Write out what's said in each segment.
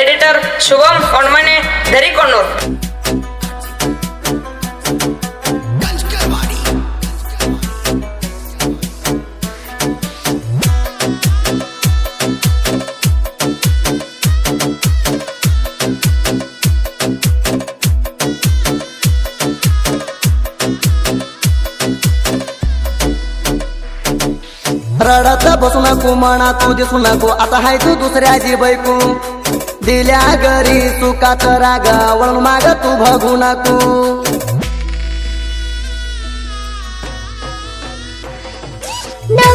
Editor ಶುಭಂ ಒಣ್ಮನೆ ದರಿಕೊಂಡೂರ್ बसू नको म्हणा तू दिसू नको. आता हाय तू दुसऱ्याची बैकू दिल्या घरी चुकाच राग वळून माग तू बघू नको. हे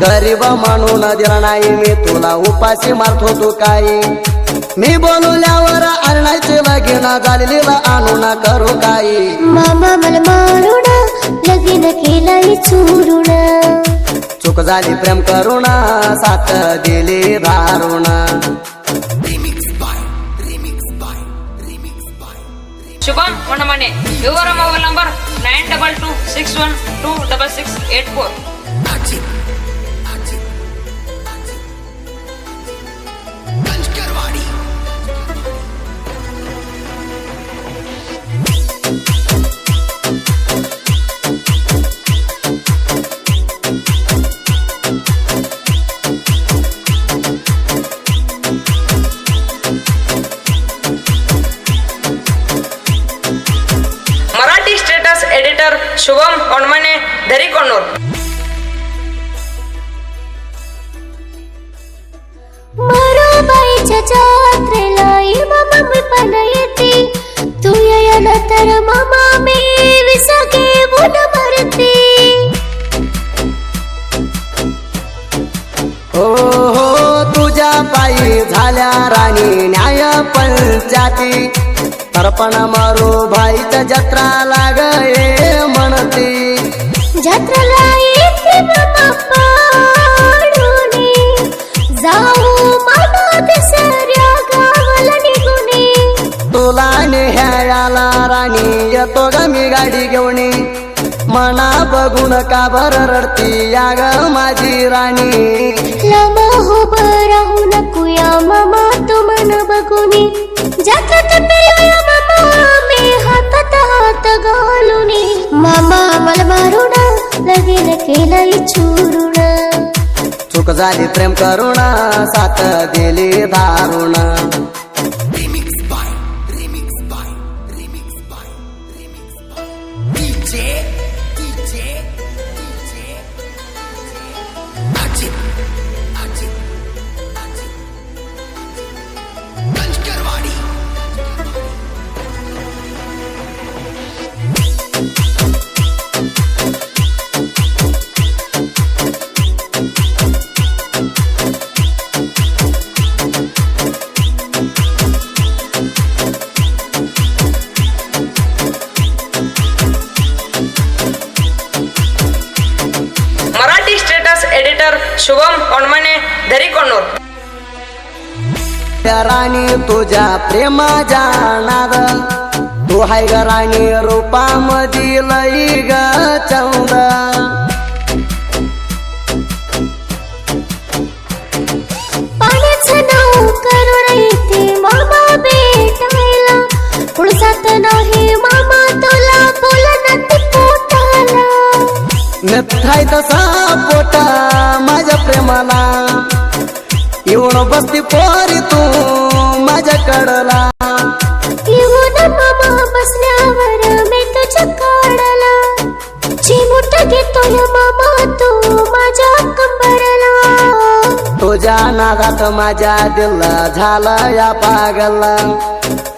गरीब म्हणून दिला नाही मी तुला उपाशी मारतो तू काही मी बोलवल्यावर आरणाचे लगीन गालीला आणू ना करू काही. मामा मला झाली प्रेम करून साथ दिले भारून Shubham Manmane. Your mobile number nine double two six one two double six eight four. झाल्या राणी न्याय पंचाती तरपण मारू भाईच्या जत्रा लागे म्हणते. तुला नेहायला राणी येतो ग मी गाडी घेऊन. मना बघून का बर रडती या ग माझी राणी. उभं राहू नको या मामा तो मन बघूनी जातात मामा मी हातात हात घालूनी मामा मला मारून लगीन केलंय चुरून. चूक झाली प्रेम करुणा साथ दिली दारुणा राणी तुझ्या प्रेमा जाणार. तू हाय ग राणी रूपामधी लई ग चंद. पाण्याचं नाव मामा भेटायला पुळसात नाही मामा तुला बोलत पोटाला. नेथाय तसा पोटा माझ्या प्रेमाला. येऊन बसती पोरी तू माझ्याकडला येऊन मामा बसल्यावर मी तुझ्या चिमुट मामा तू माझ्या कंबरला. तुझ्या नादात माझ्या दिल झालं या पागल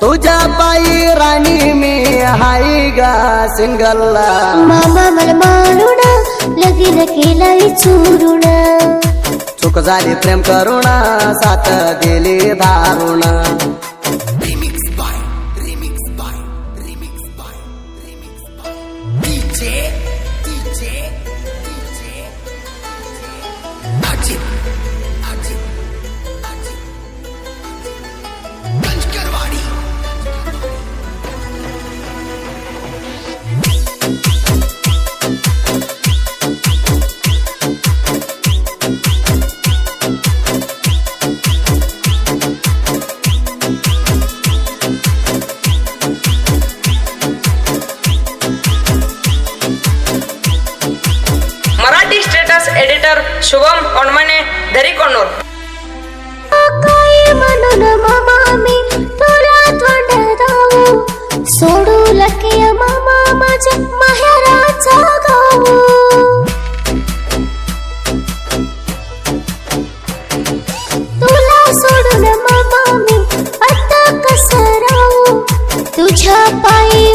तुझ्या पायी राणी मी हाय गा सिंगल मामा मला मारून लगीन केलंय चुरून. चूक झाली प्रेम करुणा साथ दिली दारुण. एडिटर शुभम ओणमने दरी कोण्णूर काय म्हणून मामा मी तुला तोंड दाऊ सोडू लके मामा माझ्या माहेराचा गाऊ. तुला सोडून मामा मी आता कसं राहू? तुझ्या पायी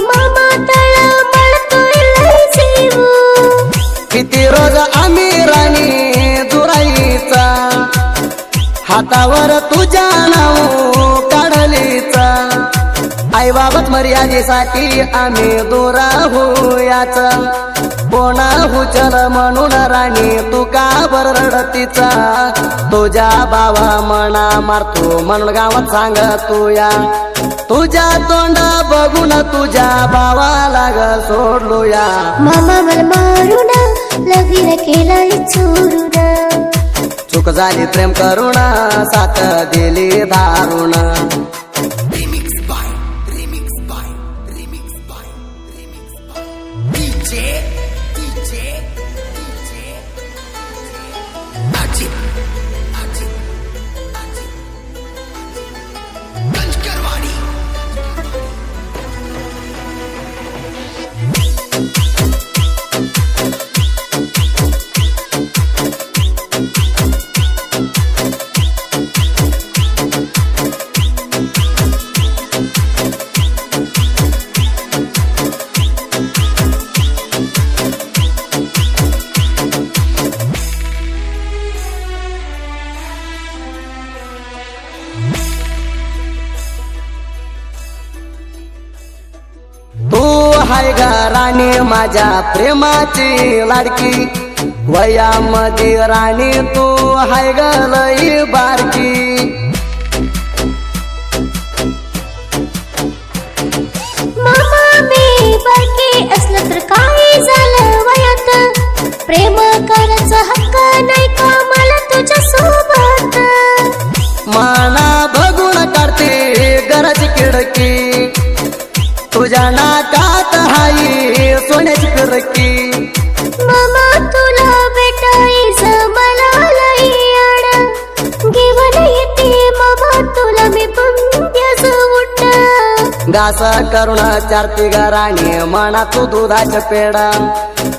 हातावर तुझ्या नाव काढलीचा आई बाबत मर्यादेसाठी आम्ही दूर होयाच. कोणा हुचल म्हणून राणी तू का बरडतीचा तुझ्या बाबा म्हणा मारतो म्हणून गावात सांग तू या. तुझ्या तोंड बघून तुझ्या भावाला ग सोडलो या. मामा मला मारून लगीन केला चोरून. चूक झाली प्रेम करुणा साथ दिली दारुण तू हाय राणी माझ्या प्रेमाची लाडकी. वयामध्ये राणी तू हाय ग लई बारकी. बारकी असलं तर काय झालं वयात? प्रेम करायचा हक्क नाही. तुझ्या नाकात हाई सोन्याची फिरकी मामा तुला भेटायचं मला लई आड. घेऊन येते मामा तुला मी पंक्याच उठ घास करुण चारती राणी म्हणा तू दुधाच्या पेडा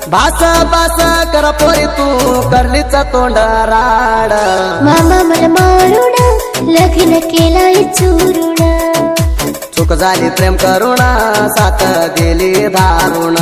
भास बास कर पोरी तू करलीचा तोंड राड. मामा मला मारून लग्न केलंय चुरून चूक झाली प्रेम करुणा साथ दिली दारुण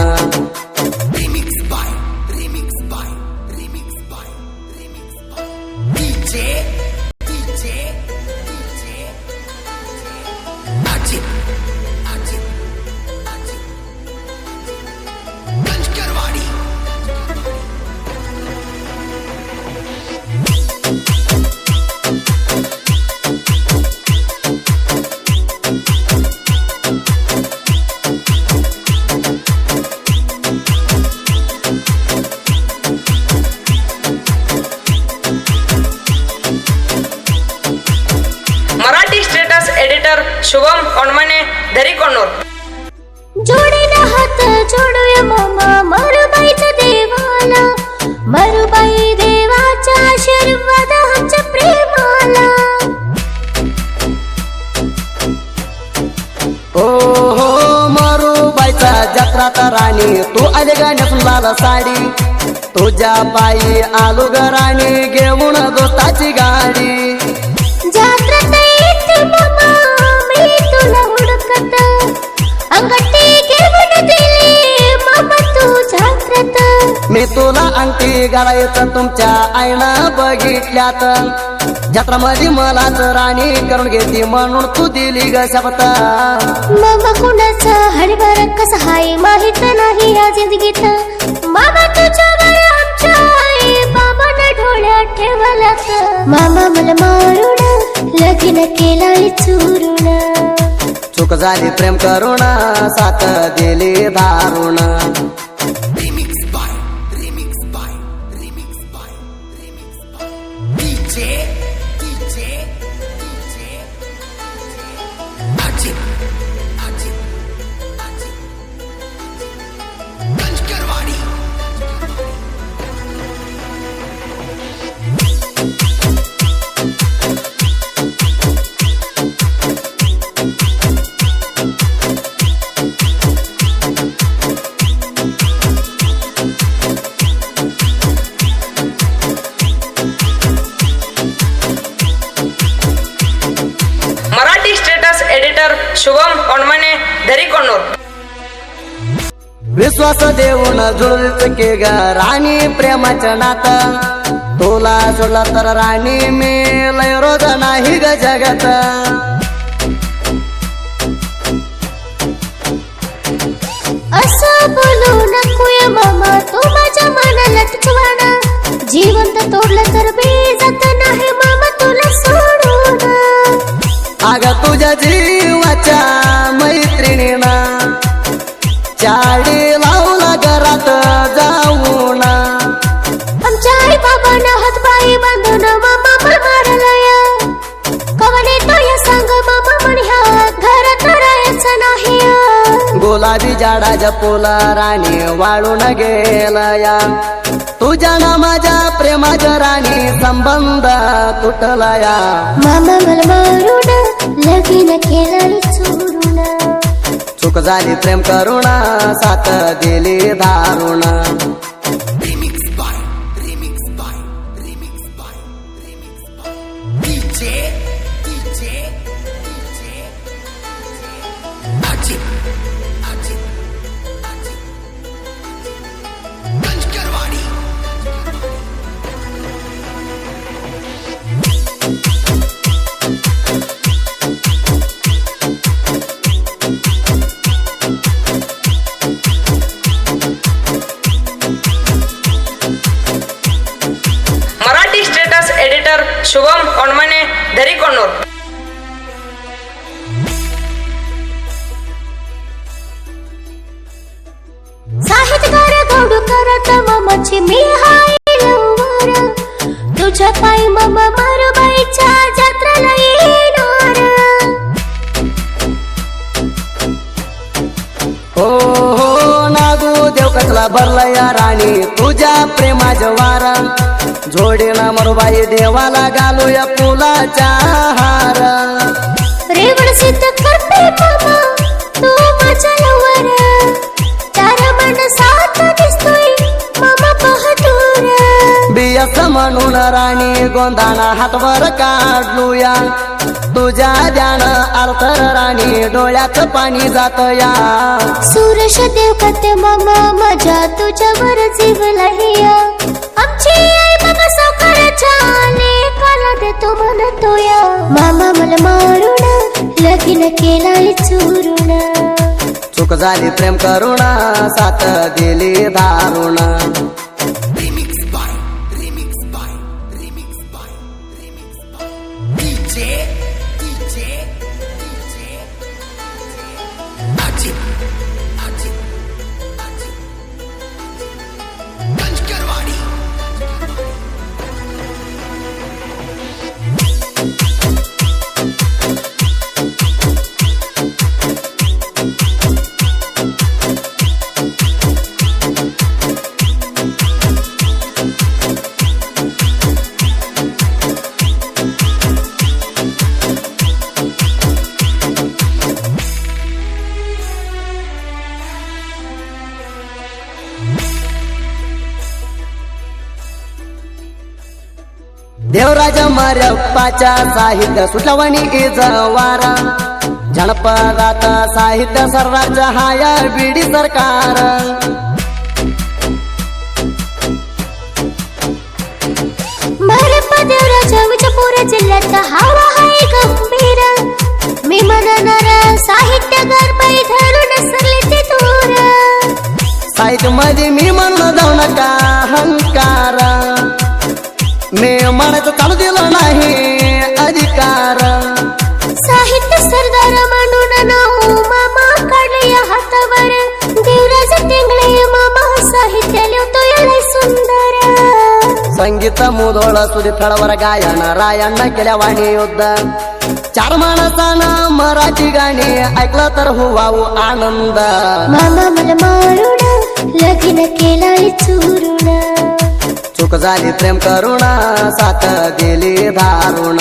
हो मारू बायचा जत्रात राणी तू आले गाण्यातून लाल साडी तुझ्या पायी आलो ग राणी घेऊन दोस्ताची गाडी जात्रात येते मामा मी तुला हुडकत अंगठी मी तुला अंगठी घालायचं तुमच्या आईनं बघितल्यात. जत्रामध्ये मलाच राणी करून घेते म्हणून तू दिली ग शपथ. मामा कुणाचा हडबार कसा हाय माहीत नाही या जिंदगीत. मामा तुझ्यावर आमच्या आई बाबानं डोळ्यात ठेवलात. मामा मला मारून लगीन केलाय चुरून. चूक झाली प्रेम करुण साथ दिली दारुण. दरीकोणूर विश्वास देऊन जुळवीच के ग राणी प्रेमाचं नातं. तुला सोडला तर राणी मी लय रोज नाही ग जगत. असं बोलू नकोय मामा तू माझ्या मनाला तुझवाना जिवंत तोडलं तर मी जात नाही अग तुझ्या जीवाच्या मैत्रिणीनं. चाडी लावला घरात जाऊन. आमच्या आई बाबांना हातपायी बांधून मामा पण मारलंय. कवन येतो या सांग मामा पण ह्या घरात राहायचं नाही. गुलाबी झाडाच्या पोला राणी वाळून गेलया. तुझ्या ना माझ्या प्रेमाच्या राणी संबंध तुटलया. मामा मला मारून लगीन केलं आणि चूक झाली प्रेम करुण साथ दिली दारुण. भरलया राणी तुझ्या प्रेमाच्या वारा जोडीला मरुबाई देवाला घालूया फुलाच्या हार. रेवण सिद्ध करते मामा तू माझ्या लवर चार मन साथ दिसतोय मामा बहादूर. बियस म्हणून राणी गोंधाना हातवर काढलूया. तुझ्या ध्यान अर्थर राणी डोळ्यात पाणी जात या सुरेश देव करते मामा माझ्या तुझ्यावर जीव लहिया आमची आई बाबा सावकाराच्या लेकाला देतो म्हणतो या मामा मला मारून लगीन केला चोरून चूक झाली प्रेम करुण साथ दिली दारुण. मरप्पाच्या साहित्य सुटवणी इज वारा. जनपदात साहित्य सर्राज्य हाया बीडी सरकार. देवराजा विजयपूर जिल्ह्याचा हवा आहे गंभीर. मी म्हणणार साहित्यकार पायी धरून सरले ते दूर. साहित्यमध्ये मी म्हणलं जाऊ नका अहंकार. मी म्हणायचं चालू दिलं नाही. अधिकार. साहित्य सरदार म्हणून नाव मामा काढले या हातावर. देवराज टेंगळे मामा साहित्य लिहितो याला सुंदर. संगीत मुधोळ सुधी फळवर गायन रायण केल्या वाणी युद्ध. चार माणसानं मराठी गाणी ऐकलं तर हुवाऊ आनंद. मामा मला मारून लगीन केला चुरून चूक झाली प्रेम करुण साथ दिली दारुण